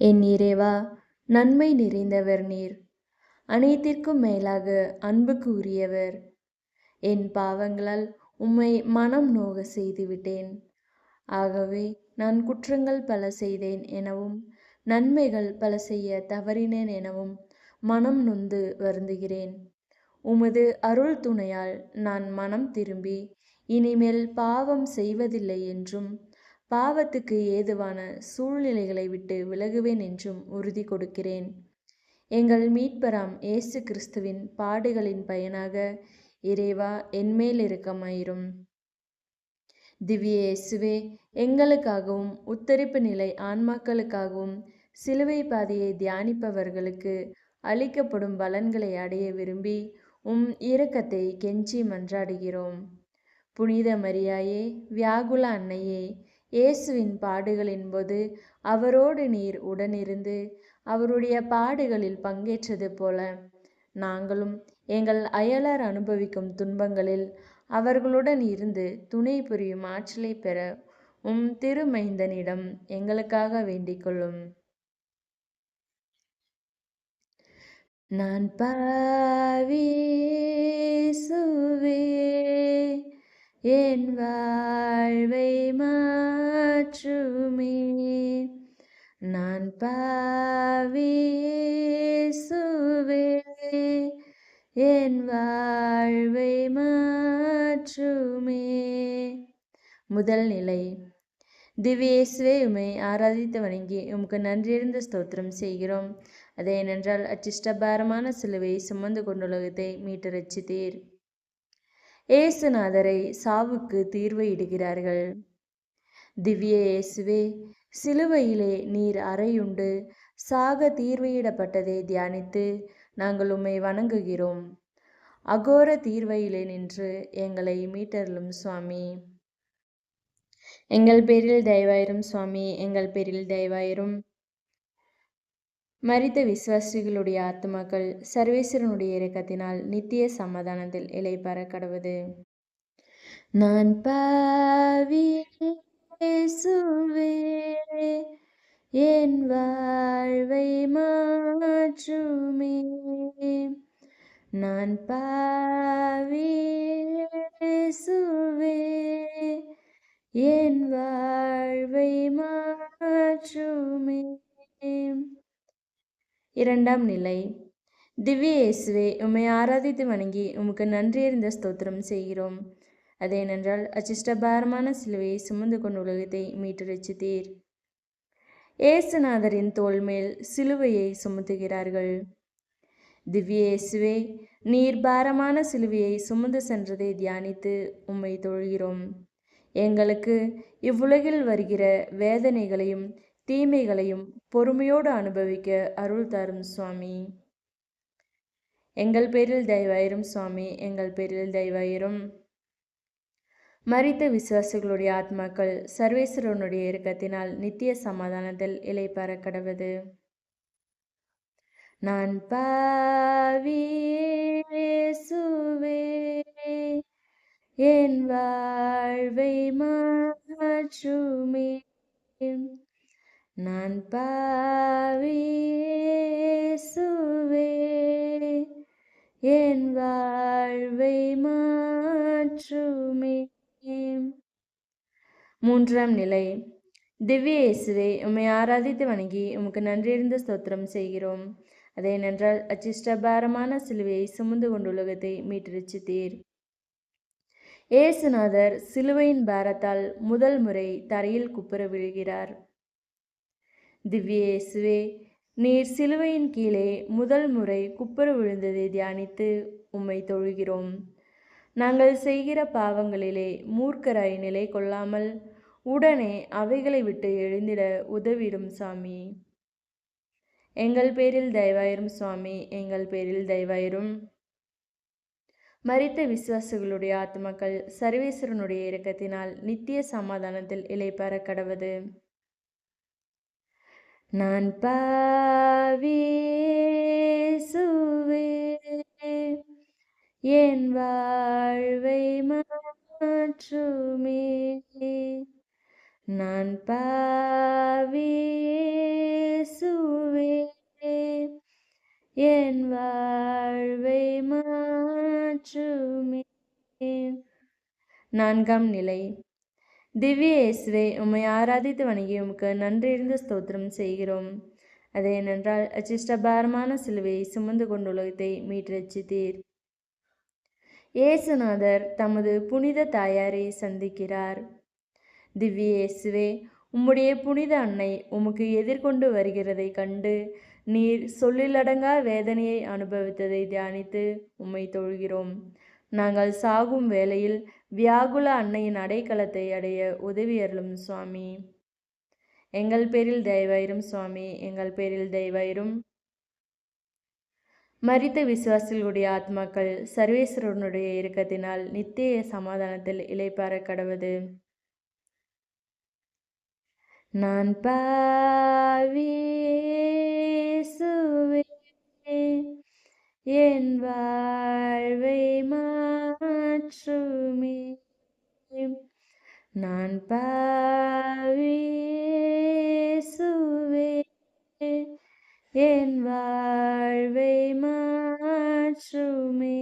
என் இறைவா நன்மை நிறைந்தவர் நீர். அனைத்திற்கும் மேலாக அன்புக்கு உரியவர். என் பாவங்களால் உம்மை மனம் நோக செய்துவிட்டேன். ஆகவே நான் குற்றங்கள் பல செய்தேன் எனவும் நன்மைகள் பல செய்ய தவறினேன் எனவும் மனம் நொந்து வருந்துகிறேன். உமது அருள் துணையால் நான் மனம் திரும்பி இனிமேல் பாவம் செய்வதில்லை என்றும் பாவத்துக்கு ஏதுவான சூழ்நிலைகளை விட்டு விலகுவேன் என்றும் உறுதி கொடுக்கிறேன். எங்கள் மீட்பராம் இயேசு கிறிஸ்துவின் பாடுகளின் பயனாக இறைவா என்மேல் இருக்கமாயிரும். திவ்ய இயேசுவே எங்களுக்காகவும் உத்தரிப்பு நிலை ஆன்மாக்களுக்காகவும் சிலுவை பாதையை தியானிப்பவர்களுக்கு அளிக்கப்படும் பலன்களை அடைய விரும்பி உம் இரக்கத்தை கெஞ்சி மன்றாடுகிறோம். புனித மரியாயே வியாகுல அன்னையே இயேசுவின் பாடுகளின் போது அவரோடு நீர் உடனிருந்து அவருடைய பாடுகளில் பங்கேற்றது போல. நாங்களும் எங்கள் அயலார் அனுபவிக்கும் துன்பங்களில் அவர்களுடன் இருந்து துணை புரியும் ஆற்றலை பெற உம் திருமைந்தனிடம் எங்களுக்காக வேண்டிக் கொள்ளும். நான் பாவிசுவே என் வாழ்வை மாற்றுமே. நான் பாவிசுவே என் வாழ்வை மாற்றுமே. முதல் நிலை திவ்யேஸ்வே உமை ஆராதித்து வணங்கி உமக்கு நன்றியிருந்த ஸ்தோத்திரம் செய்கிறோம். அது ஏனென்றால் அச்சிஷ்டபாரமான சிலுவை சுமந்து கொண்டுலகத்தை மீட்டு ரச்சித்தீர் ஏசுநாதரை சாவுக்கு தீர்வு இடுகிறார்கள் திவ்ய இயேசுவே சிலுவையிலே நீர் அறையுண்டு. சாக தீர்வையிடப்பட்டதை தியானித்து நாங்கள் உம்மை வணங்குகிறோம். அகோர தீர்வையிலே நின்று எங்களை மீட்டருளும் சுவாமி. எங்கள் பேரில் தயவாயிரும் சுவாமி எங்கள் பேரில் தயவாயிரும். மறித்த விசுவாசிகளுடைய ஆத்மாக்கள் சர்வேஸ்வரனுடைய இறக்கத்தினால் நித்திய சமாதானத்தில் இலைப்பார கடவுது. நான் பாவி என் வாழ்வை மாற்றுமே. நான் பாவி என் வாழ்வை மாற்றுமே. இரண்டாம் நிலை. திவ்ய இயேசுவே உம்மை ஆராதித்து வணங்கி உமக்கு நன்றியறிந்த ஸ்தோத்திரம் செய்கிறோம். அதேனென்றால் அச்சிஷ்டபாரமான சிலுவையை சுமந்து கொண்டு உலகத்தை மீட்டு ரச்சித்தீர் ஏசுநாதரின் தோல் மேல் சிலுவையை சுமத்துகிறார்கள். திவ்ய இயேசுவே நீர் பாரமான சிலுவையை சுமந்து சென்றதை தியானித்து உம்மை தொழுகிறோம். எங்களுக்கு இவ்வுலகில் வருகிற வேதனைகளையும் தீமைகளையும் பொறுமையோடு அனுபவிக்க அருள் தரும் சுவாமி. எங்கள் பேரில் தயவாயிரும் சுவாமி எங்கள் பேரில் தயவாயிரும். மறித்த விசுவாசிகளுடைய ஆத்மாக்கள் சர்வேஸ்வரனுடைய இறக்கத்தினால் நித்திய சமாதானத்தில் எழை பெற கடவுது. நான் பாவியேசுவே என் வாழ்வை மாற்றுமே நான் பாவியேசுவே என் வாழ்வை மாற்றுமே. மூன்றாம் நிலை திவ்ய இயேசுவே உம்மை ஆராதித்து வணங்கி உமக்கு நன்றியிருந்த ஸ்தோத்திரம் செய்கிறோம். அதேனென்றால் அச்சிஷ்டபாரமான சிலுவையை சுமந்து கொண்டு உலகத்தை மீட்டரிச்சித்தீர் ஏசுநாதர் சிலுவையின் பாரத்தால் முதல் முறை தரையில் குப்புற விழுகிறார். திவ்யேசுவே நீர் சிலுவையின் கீழே முதல் முறை குப்புற விழுந்ததை தியானித்து உம்மை தொழுகிறோம். நாங்கள் செய்கிற பாவங்களிலே மூர்க்கராய் நிலை கொள்ளாமல் உடனே அவைகளை விட்டு எழுந்திட உதவிடும் சாமி. எங்கள் பேரில் தயவாயிரும் சுவாமி எங்கள் பேரில் தயவாயிரும். மறித்த விசுவாசிகளுடைய ஆத்மாக்கள் சர்வேஸ்வரனுடைய இறக்கத்தினால் நித்திய சமாதானத்தில் இலைப்பார கடவது. நான் பாவேசுவே என் வாழ்வை மாற்றுமே. நான் பாவேசுவே என் வாழ்வை மாற்றுமே. நான்காம் நிலை. திவ்ய இயேசுவே உம்மை ஆராதித்து வணங்கி உமக்கு நன்றியிருந்து ஸ்தோத்திரம் செய்கிறோம். அது ஏனென்றால் அச்சிஷ்டபாரமான சிலுவையை சுமந்து கொண்டு உலகத்தை மீட்டரட்சித்தீர் இயேசுநாதர் தமது புனித தாயாரை சந்திக்கிறார். திவ்ய இயேசுவே உம்முடைய புனித அன்னை உமக்கு எதிர்கொண்டு வருகிறதை கண்டு நீர் சொல்லிலடங்கா வேதனையை அனுபவித்ததை தியானித்து உம்மை தொழுகிறோம். நாங்கள் சாகும் வேளையில் வியாகுல அன்னையின் அடைக்கலத்தை அடைய உதவியருளும் சுவாமி. எங்கள் பேரில் தயவாயிரும் சுவாமி எங்கள் பேரில் தயவாயிரும். மரித்த விசுவாசிகளுடைய ஆத்மாக்கள் சர்வேஸ்வரனுடைய இறுக்கத்தினால் நித்திய சமாதானத்தில் இலைப்பார கடவுது. நான் பாவியேசுவே என் வாழ்வை மாற்றுமே. நான் பாவியேசுவே என் வாழ்வை மாற்றுமே.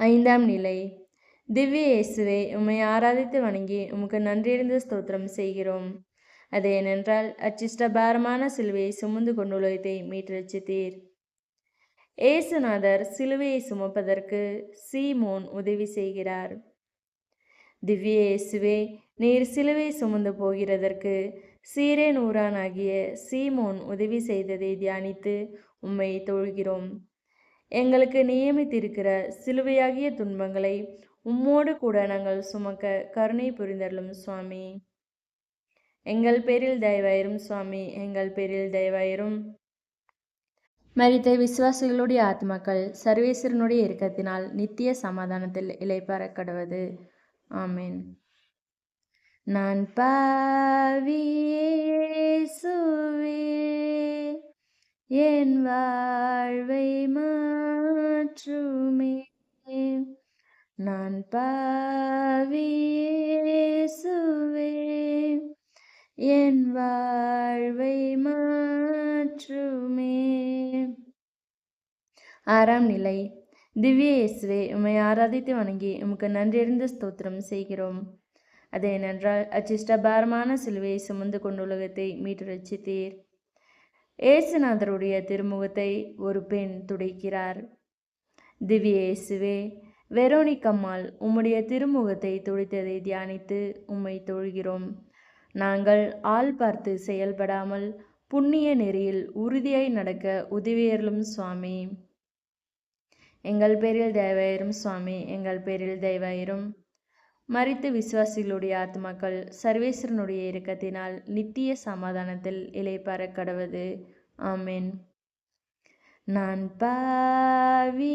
ஐந்தாம் நிலை. திவ்ய இயேசுவே உம்மை ஆராதித்து வணங்கி உமக்கு நன்றியிருந்த ஸ்தோத்திரம் செய்கிறோம். அது ஏனென்றால் அச்சிஷ்டபாரமான சிலுவையை சுமந்து கொண்டுள்ளதை மீட்டெழுச்சித்தீர் ஏசுநாதர் சிலுவையை சுமப்பதற்கு சீமோன் உதவி செய்கிறார். திவ்ய இயேசுவே நீர் சிலுவை சுமந்து போகிறதற்கு சீரேன் ஊரானாகிய சீமோன் உதவி செய்ததை தியானித்து உம்மை தொழுகிறோம். எங்களுக்கு நியமித்திருக்கிற சிலுவையாகிய துன்பங்களை உம்மோடு கூட நாங்கள் சுமக்க கருணை புரிந்தருளும் சுவாமி. எங்கள் பேரில் தயவாயிரும் சுவாமி. எங்கள் பேரில் தயவாயிரும். மறித்த விசுவாசிகளுடைய ஆத்மாக்கள் சர்வேஸ்வரனுடைய இறுக்கத்தினால் நித்திய சமாதானத்தில் இலைப்பார கடவது. ஆமேன். நான் பாவியேசுவே என் வாழ்வை மாற்றுமே. நான் பாவியேசுவே என் வாழ்வை மாற்றுமே. ஆறாம் நிலை. திவ்ய இயேசுவே உம்மை ஆராதித்து வணங்கி உமக்கு நன்றியறிந்த ஸ்தோத்திரம் செய்கிறோம். அது ஏனென்றால் அச்சிஷ்டபாரமான சிலுவையை சுமந்து கொண்டு உலகத்தை மீட்டு ரட்சித்தீர் ஏசுநாதருடைய திருமுகத்தை ஒரு பெண் துடைக்கிறார். திவ்ய இயேசுவே வெரோனிக்கம்மாள் உம்முடைய திருமுகத்தை துடைத்ததை தியானித்து உம்மை தொழுகிறோம். நாங்கள் ஆள் பார்த்து செயல்படாமல் புண்ணிய நெறியில் உறுதியாய் நடக்க உதவியருளும் சுவாமி. எங்கள் பேரில் தயவாயிரும் சுவாமி எங்கள் பேரில் தயவாயிரும். மறித்து விசுவாசிகளுடைய ஆத்மாக்கள் சர்வேஸ்வரனுடைய இறக்கத்தினால் நித்திய சமாதானத்தில் இலைப்பார கடவது. ஆமேன். நான் பாவியேசுவே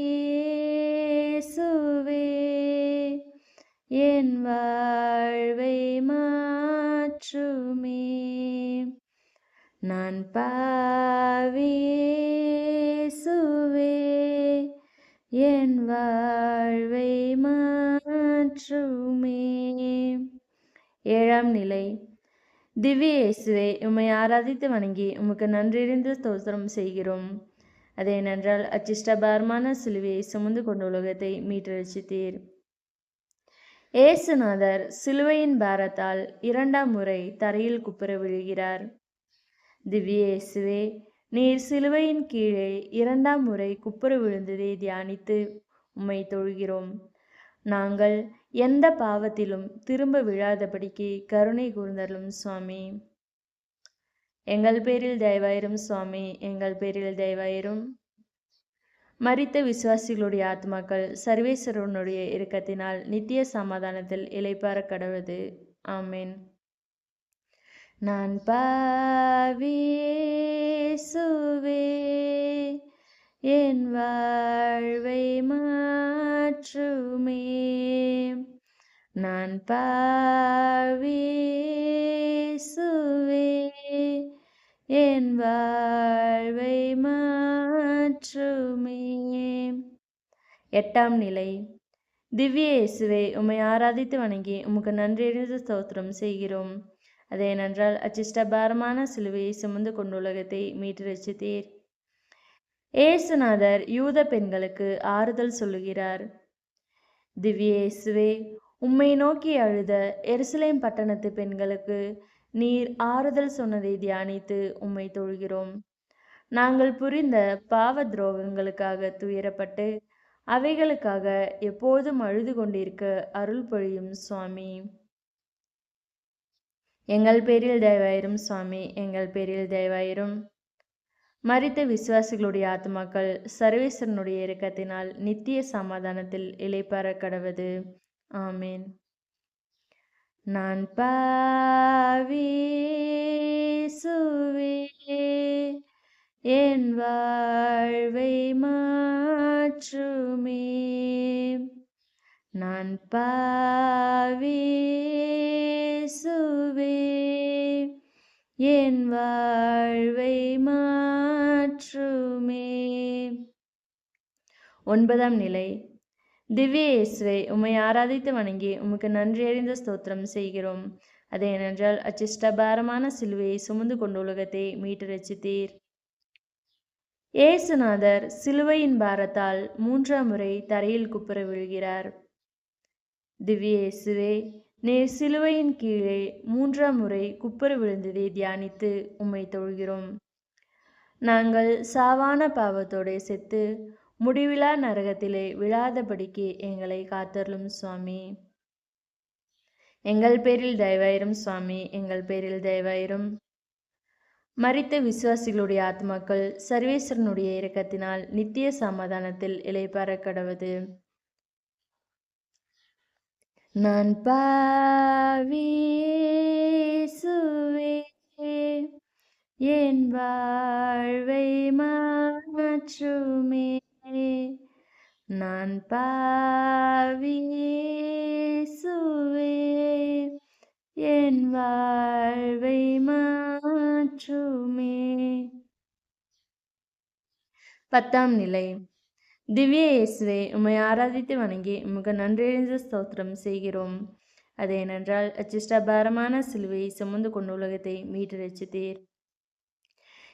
என் வாழ்வை மா மாற்றுமே நான் பாவியேசுவே என் வாழ்வை மாற்றுமே. ஏழாம் நிலை. திவ்ய இயேசுவே உம்மை ஆராதித்து வணங்கி உமக்கு நன்றியிருந்து ஸ்தோத்திரம் செய்கிறோம். அதே ஏனென்றால் அச்சிஷ்டபாரமான சிலுவையை சுமந்து கொண்ட உலகத்தை மீட்டு ரசித்தீர் ஏசுநாதர் சிலுவையின் பாரத்தால் இரண்டாம் முறை தரையில் குப்புற விழுகிறார். திவ்யேசுவே நீர் சிலுவையின் கீழே இரண்டாம் முறை குப்புற விழுந்ததை தியானித்து உம்மை தொழுகிறோம். நாங்கள் எந்த பாவத்திலும் திரும்ப விழாதபடிக்கு கருணை கூர்ந்தருளும் சுவாமி. எங்கள் பேரில் தயவாயிரும் சுவாமி எங்கள் பேரில் தயவாயிரும். மறித்த விசுவாசிகளுடைய ஆத்மாக்கள் சர்வேஸ்வரனுடைய இறுக்கத்தினால் நித்திய சமாதானத்தில் இலைப்பார கடவுது ஆமேன். நான் பாவியேசுவே என் வாழ்வை மாற்றுமே. நான் பாவியேசுவே என் வாழ்வை மாற்றுமே. எட்டாம் நிலை. திவ்ய இயேசுவை உம்மை ஆராதித்து வணங்கி உமக்கு நன்றியறிந்த ஸ்தோத்திரம் செய்கிறோம். அது ஏனென்றால் அச்சிஷ்டபாரமான சிலுவையை சுமந்து கொண்டு உலகத்தை மீட்டு ரசித்தீர் ஏசுநாதர் யூத பெண்களுக்கு ஆறுதல் சொல்லுகிறார். திவ்யேசுவே உம்மை நோக்கி அழுத எருசலேம் பட்டணத்து பெண்களுக்கு நீர் ஆறுதல் சொன்னதை தியானித்து உம்மை தொழுகிறோம். நாங்கள் புரிந்த பாவ துரோகங்களுக்காக துயரப்பட்டு அவைகளுக்காக எப்போதும் அழுது கொண்டிருக்க அருள் பொழியும் சுவாமி. எங்கள் பேரில் தயவாயிரும் சுவாமி எங்கள் பேரில் தயவாயிரும். மறித்த விசுவாசிகளுடைய ஆத்மாக்கள் சர்வேஸ்வரனுடைய இரக்கத்தினால் நித்திய சமாதானத்தில் இளைப்பார கடவது. ஆமேன். நான் பாவிசுவே என் வாழ்வை மாற்றுமே. நான் பாவிசுவே என் வாழ்வை மாற்றுமே. ஒன்பதாம் நிலை. திவ்ய இயேசுவை உம்மை ஆராதித்து வணங்கி உமக்கு நன்றி அறிந்த ஸ்தோத்திரம் செய்கிறோம். அது ஏனென்றால் அச்சிஷ்டபாரமான சிலுவையை சுமந்து கொண்டு உலகத்தை மீட்டு ரச்சித்தீர் ஏசுநாதர் சிலுவையின் பாரத்தால் மூன்றாம் முறை தரையில் குப்புற விழுகிறார். திவ்ய இயேசுவே நீர் சிலுவையின் கீழே மூன்றாம் முறை குப்புற விழுந்ததை தியானித்து உம்மை தொழுகிறோம். நாங்கள் சாவான பாவத்தோடு செத்து முடிவிலா நரகத்திலே விழாதபடிக்கு எங்களை காத்தருளும் சுவாமி. எங்கள் பேரில் தயவாயிரும் சுவாமி எங்கள் பேரில் தயவாயிரும். மறித்த விசுவாசிகளுடைய ஆத்மாக்கள் சர்வேஸ்வரனுடைய இரக்கத்தினால் நித்திய சமாதானத்தில் இலைப்பார கடவுது. நான் பாவிசுவே என் வாழ்வை மாற்றுமே. நான் பாவிசுவே என் வாழ்வை மாற்றுமே. பத்தாம் நிலை. திவ்ய இயேசுவே உம்மை ஆராதித்து வணங்கி உமக்கு நன்றெழுந்த ஸ்தோத்திரம் செய்கிறோம். அது ஏனென்றால் அச்சிஷ்டபாரமான சிலுவையை சுமந்து கொண்டு உலகத்தை மீட்டு ரச்சித்தீர்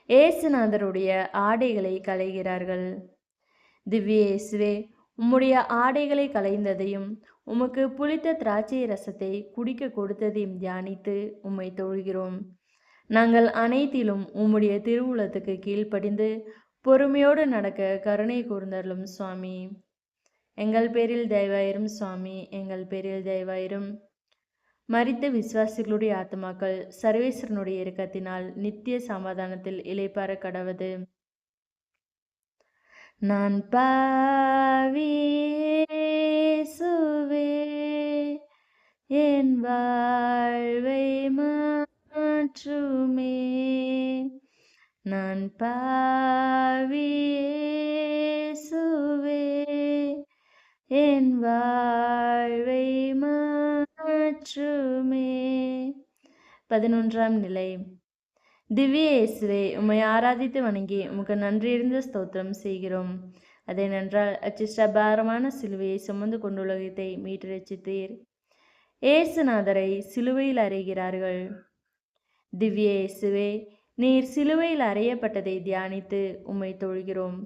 ஏசுநாதருடைய ஆடைகளை களைகிறார்கள். திவ்ய இயேசுவே உம்முடைய ஆடைகளை களைந்ததையும் உமக்கு புளித்த திராட்சை ரசத்தை குடிக்க கொடுத்ததையும் தியானித்து உம்மை தொழுகிறோம். நாங்கள் அனைத்திலும் உம்முடைய திருவுளத்துக்கு கீழ்ப்படிந்து பொறுமையோடு நடக்க கருணை கூர்ந்தருளும் சுவாமி. எங்கள் பேரில் தயவாயிரும் சுவாமி எங்கள் பேரில் தயவாயிரும். மறித்த விசுவாசிகளுடைய ஆத்மாக்கள் சர்வேஸ்வரனுடைய இறக்கத்தினால் நித்திய சமாதானத்தில் இலைப்பார கடவது. நான் பாவிசுவே என் வாழ்வை மாற்றுமே. நான் பாவிசுவே என் வாழ்வை மாற்றுமே. பதினொன்றாம் நிலை. திவ்ய இயேசுவை உம்மை ஆராதித்து வணங்கி உமக்கு நன்றியிருந்த ஸ்தோத்திரம் செய்கிறோம். அதேனென்றால் அச்சிஷ்டபாரமான சிலுவையை சுமந்து கொண்டுலகத்தை மீட்டு ரச்சித்தீர் ஏசுநாதரை சிலுவையில் அறைகிறார்கள். திவ்ய இயேசுவே நீர் சிலுவையில் அறையப்பட்டதை தியானித்து உம்மை தொழுகிறோம்.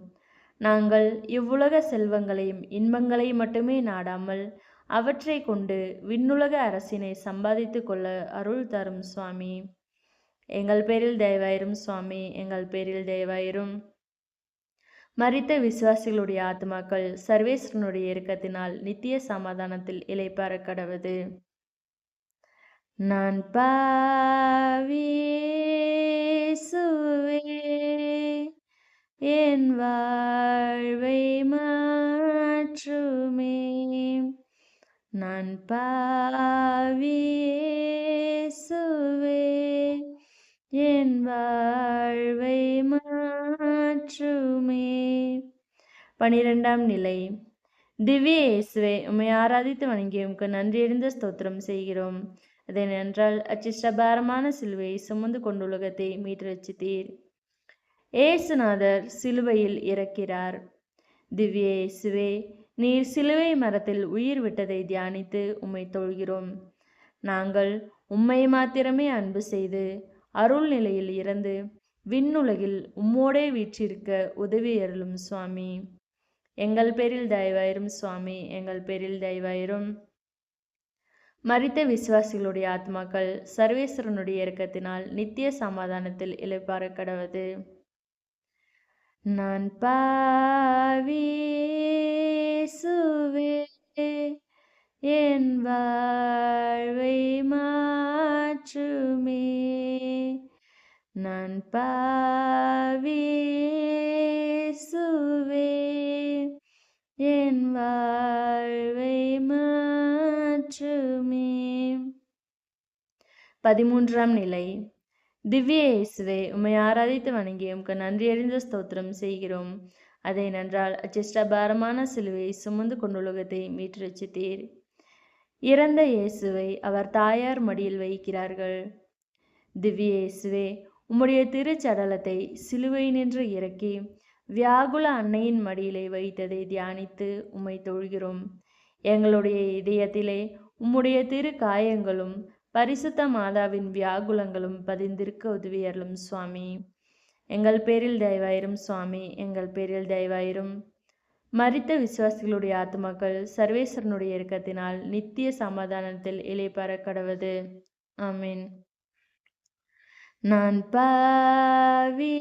நாங்கள் இவ்வுலக செல்வங்களையும் இன்பங்களையும் மட்டுமே நாடாமல் அவற்றை கொண்டு விண்ணுலக அரசினை சம்பாதித்து கொள்ள அருள் தரும் சுவாமி. எங்கள் பேரில் தயவாயிரும் சுவாமி எங்கள் பேரில் தயவாயிரும். மறித்த விசுவாசிகளுடைய ஆத்மாக்கள் சர்வேஸ்வரனுடைய இறக்கத்தினால் நித்திய சமாதானத்தில் இலைப்பார கடவுது. நான் பாவிசுவே என் வாழ்வை மாற்றுமே. நான் பாவிசுவே என் வாழ்வை மாற்றுமே. பனிரெண்டாம் நிலை. திவ்ய இயேசுவை உம்மை ஆராதித்து வணங்கி உமக்கு நன்றியறிந்த ஸ்தோத்திரம் செய்கிறோம். அதேனென்றால் அச்சிஷ்டபாரமான சிலுவையை சுமந்து கொண்டுலகத்தை மீட்டு ரச்சித்தீர் ஏசுநாதர் சிலுவையில் இறக்கிறார். திவ்ய இயேசுவே நீர் சிலுவை மரத்தில் உயிர் விட்டதை தியானித்து உம்மை தொழுகிறோம். நாங்கள் உம்மை மாத்திரமே அன்பு செய்து அருள் நிலையில் இருந்து விண்ணுலகில் உம்மோடே வீற்றிருக்க உதவி அருளும் சுவாமி. எங்கள் பேரில் தயவாயிரும் சுவாமி எங்கள் பேரில் தயவாயிரும். மறித்த விசுவாசிகளுடைய ஆத்மாக்கள் சர்வேஸ்வரனுடைய இறக்கத்தினால் நித்திய சமாதானத்தில் இளைப்பாற கடவது. நான் பாவிசுவே என் வாழ்வை மாற்றுமே. நான் பாவேசுவே என் வாழ்வை மாற்றுமே. பதிமூன்றாம் நிலை. திவ்ய இயேசுவே உம்மை ஆராதித்து வணங்கி உமக்கு நன்றியறிந்த ஸ்தோத்திரம் செய்கிறோம். அதை நன்றால் அச்சிஷ்டபாரமான சிலுவை சுமந்து கொண்டுலகத்தை மீட்டு ரச்சித்தீர் இறந்த இயேசுவை அவர் தாயார் மடியில் வைக்கிறார்கள். திவ்ய இயேசுவே உம்முடைய திருச்சடலத்தை சிலுவை நின்று இறக்கி வியாகுல அன்னையின் மடியிலே வைத்ததை தியானித்து உம்மை தொழுகிறோம். எங்களுடைய இதயத்திலே உம்முடைய திரு காயங்களும் பரிசுத்த மாதாவின் வியாகுலங்களும் பதிந்திருக்க உதவியர்களும் சுவாமி. எங்கள் பேரில் தயவாயிரும் சுவாமி எங்கள் பேரில் தயவாயிரும். மறித்த விசுவாசிகளுடைய ஆத்மாக்கள் சர்வேஸ்வரனுடைய இறக்கத்தினால் நித்திய சமாதானத்தில் இலைப்பார கடவது ஆமீன். நான் பாவிசுவே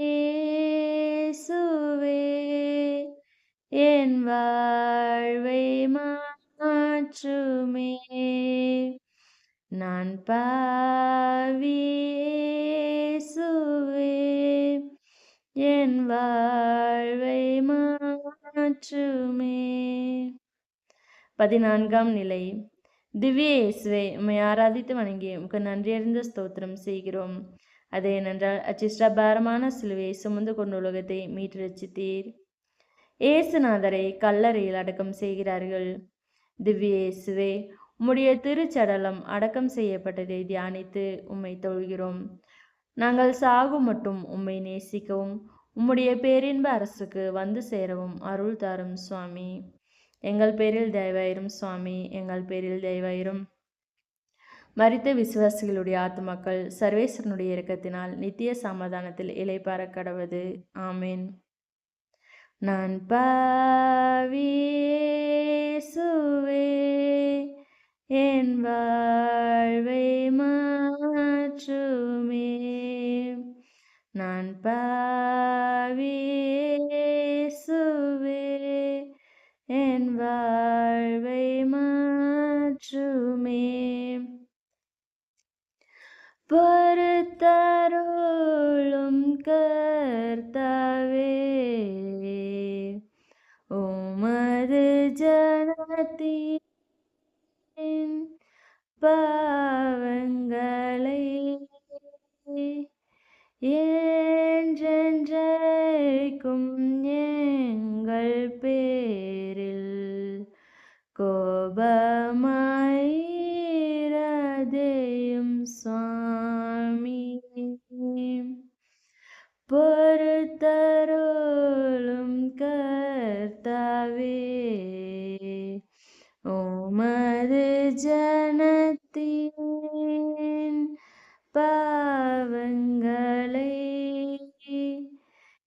என் வாழ்வை மாற்றுமே. நான் பாவிசுவே என் வாழ்வை மாற்றுமே. பதினான்காம் நிலை. திவ்ய இயேசுவே உம்மை ஆராதித்து வணங்கி உமக்கு நன்றியறிந்த ஸ்தோத்திரம் செய்கிறோம். அது ஏனென்றால் அச்சிஷ்டபாரமான சிலுவையை சுமந்து கொண்டு உலகத்தை மீட்டு ரச்சித்தீர் இயேசுநாதரை கல்லறையில் அடக்கம் செய்கிறார்கள். திவ்ய இயேசுவே உம்முடைய திருச்சடலம் அடக்கம் செய்யப்பட்டதை தியானித்து உம்மை தொழுகிறோம். நாங்கள் சாகும் மட்டும் உம்மை நேசிக்கவும் உம்முடைய பேரின்ப அரசுக்கு வந்து சேரவும் அருள் தாரும் சுவாமி. எங்கள் பேரில் தயவாயிரும் சுவாமி எங்கள் பேரில் தயவாயிரும். மறித்த விசுவாசிகளுடைய ஆத்மாக்கள் சர்வேஸ்வரனுடைய இறக்கத்தினால் நித்திய சமாதானத்தில் இலைப்பார கடவது. ஆமேன். நான் பாவியேசுவே என் வாழ்வை மாற்றுமே. நான் பாவியேசுவே என் வாழ்வை பொறுத்தருளும் கர்த்தாவே. உமது ஜனத்தின் பாவங்களை என்றென்றைக்கும் எங்கள் பேர். பொறுத்தருளும் கர்த்தாவே. உமது ஜனத்தின் பாவங்களை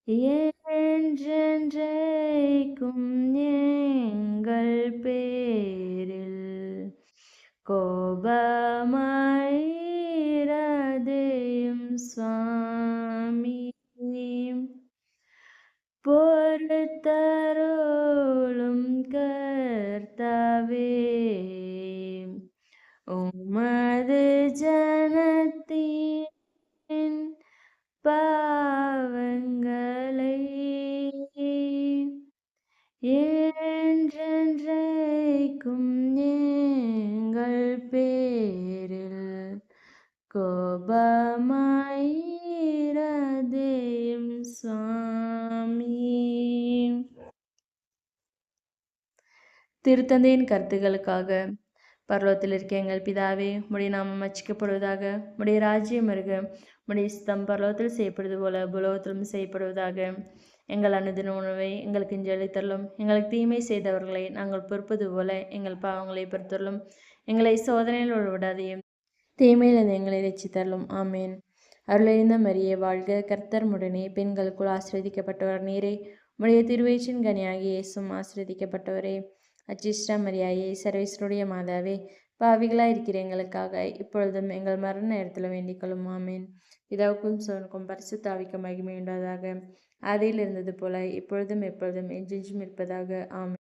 என்றென்றைக்கும் எங்கள் பேரில் கோபமாயிரதையும் சுவாமி பொறுத்தருளும் கர்த்தாவே உமது ஜனத்தின் திருத்தந்தையின் கருத்துக்களுக்காக பர்வத்தில் இருக்க எங்கள் பிதாவே உடைய நாமம் அச்சிக்கப்படுவதாக உடைய ராஜ்யம் இருக உடைய சித்தம் பர்வத்தில் செய்யப்படுவது போல புலோகத்திலும் செய்யப்படுவதாக. எங்கள் அனுதின உணவை எங்களுக்கு இஞ்சளித்தரலும் எங்களுக்கு தீமை செய்தவர்களை நாங்கள் பொறுப்பது போல எங்கள் பாவங்களை பொறுத்தரலும் எங்களை சோதனையில் உள்விடாதையும் தீமையிலிருந்து எங்களை ரசித்தரலும் ஆமேன். அருளறிந்த மரியே வாழ்க. கர்த்தர் முடனே பெண்களுக்குள் ஆசிர்வதிக்கப்பட்டவர் நீரே. உடைய திருவயிற்றின் கனியாகிய இயேசும் ஆசிர்வதிக்கப்பட்டவரே. அச்சிஷ்டா மரியாயே சர்வேஸ்வருடைய மாதாவே பாவிகளாக இருக்கிற எங்களுக்காக இப்பொழுதும் எங்கள் மரண நேரத்தில் வேண்டிக் கொள்ளும். ஆமேன். பிதாவுக்கும் சோனுக்கும் பரிசுத்தாவிக்கும் மகிமை உண்டாதாக. ஆதியில் இருந்தது போல இப்பொழுதும் எப்பொழுதும் என்றென்றும் இருப்பதாக. ஆமென்.